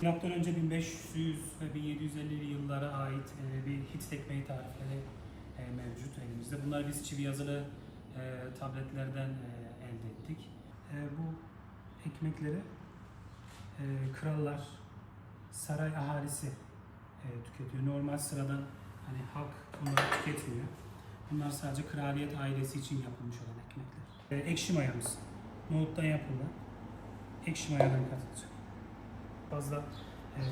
Milattan önce 1500 ve 1750'li yıllara ait e, bir Hit ekmeği tarifleri e, mevcut elimizde. Bunları biz çivi yazılı e, tabletlerden elde ettik. Bu ekmekleri krallar, saray ahalisi tüketiyor. Normal sıradan hani halk bunları tüketmiyor. Bunlar sadece kraliyet ailesi için yapılmış olan ekmekler. Ekşi mayamız. Nohuttan yapılan ekşi mayadan katılacak. Fazla e,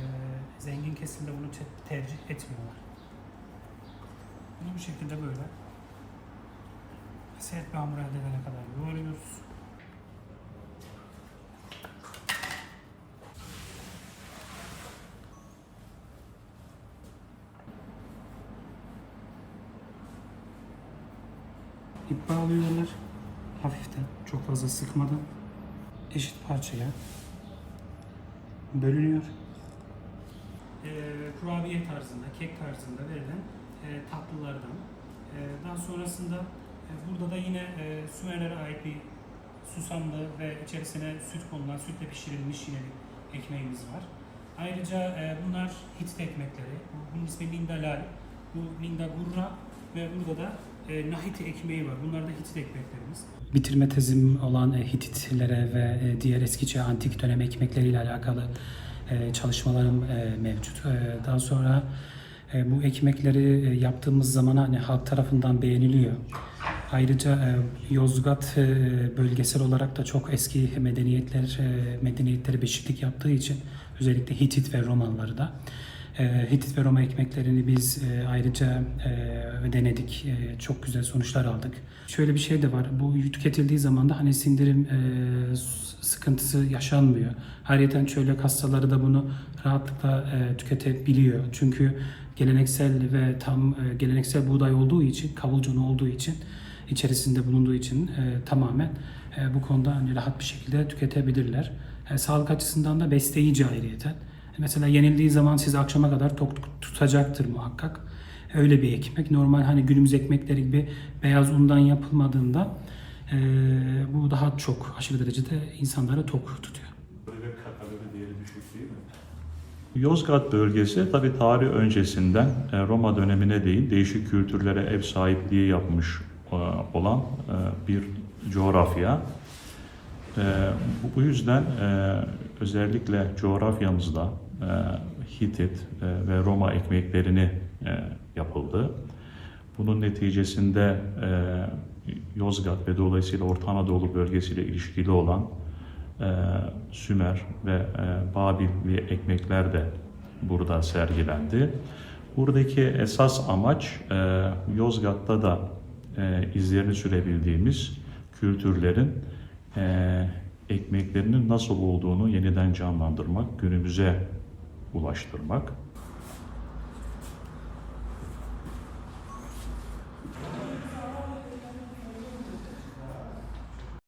zengin kesimde bunu te- tercih etmiyorlar. Bunu bu şekilde böyle sert bir hamur elde edene kadar yoğuruyoruz. İp bağlıyorlar. Hafiften, çok fazla sıkmadan eşit parçaya bölünüyor. E, kurabiye tarzında, kek tarzında verilen e, tatlılardan. E, daha sonrasında e, burada da yine e, Sümerlere ait bir susamlı ve içerisine süt konulan, sütle pişirilmiş yine bir ekmeğimiz var. Ayrıca e, bunlar Hitit ekmekleri. Bu- Bunun ismi Nindalal. Bu Ninda Gurra ve burada da e, Nahiti ekmeği var. Bunlar da Hitit ekmeklerimiz. Bitirme tezim olan e, Hititlere ve e, diğer eski çağ antik dönem ekmekleriyle alakalı e, çalışmalarım e, mevcut. E, Daha sonra e, bu ekmekleri e, yaptığımız zaman hani halk tarafından beğeniliyor. Ayrıca e, Yozgat e, bölgesel olarak da çok eski medeniyetler e, medeniyetleri beşiklik yaptığı için özellikle Hitit ve Romalıları da Hitit ve Roma ekmeklerini biz e, ayrıca e, denedik. E, çok güzel sonuçlar aldık. Şöyle bir şey de var. Bu tüketildiği zaman da hani sindirim sıkıntısı yaşanmıyor. Ayrıca çölyak hastaları da bunu rahatlıkla tüketebiliyor. Çünkü geleneksel ve tam geleneksel buğday olduğu için, kavulcunu olduğu için, içerisinde bulunduğu için tamamen bu konuda hani rahat bir şekilde tüketebilirler. Sağlık açısından da besleyici ayrıyeten. Mesela yenildiği zaman sizi akşama kadar tok tutacaktır muhakkak. Öyle bir ekmek. Normal hani günümüz ekmekleri gibi beyaz undan yapılmadığında e, bu daha çok aşırı derecede insanları tok tutuyor. Böyle kalori değeri düşük değil mi? Yozgat bölgesi tabi tarih öncesinden e, Roma dönemine değin değişik kültürlere ev sahipliği yapmış e, olan e, bir coğrafya. E, bu- yüzden e, özellikle coğrafyamızda e, Hitit e, ve Roma ekmeklerini e, yapıldı. Bunun neticesinde Yozgat ve dolayısıyla Orta Anadolu bölgesiyle ilişkili olan Sümer ve e, Babilli ekmekler de burada sergilendi. Buradaki esas amaç Yozgat'ta da izlerini sürebildiğimiz kültürlerin ekmeklerinin nasıl olduğunu yeniden canlandırmak, günümüze ulaştırmak.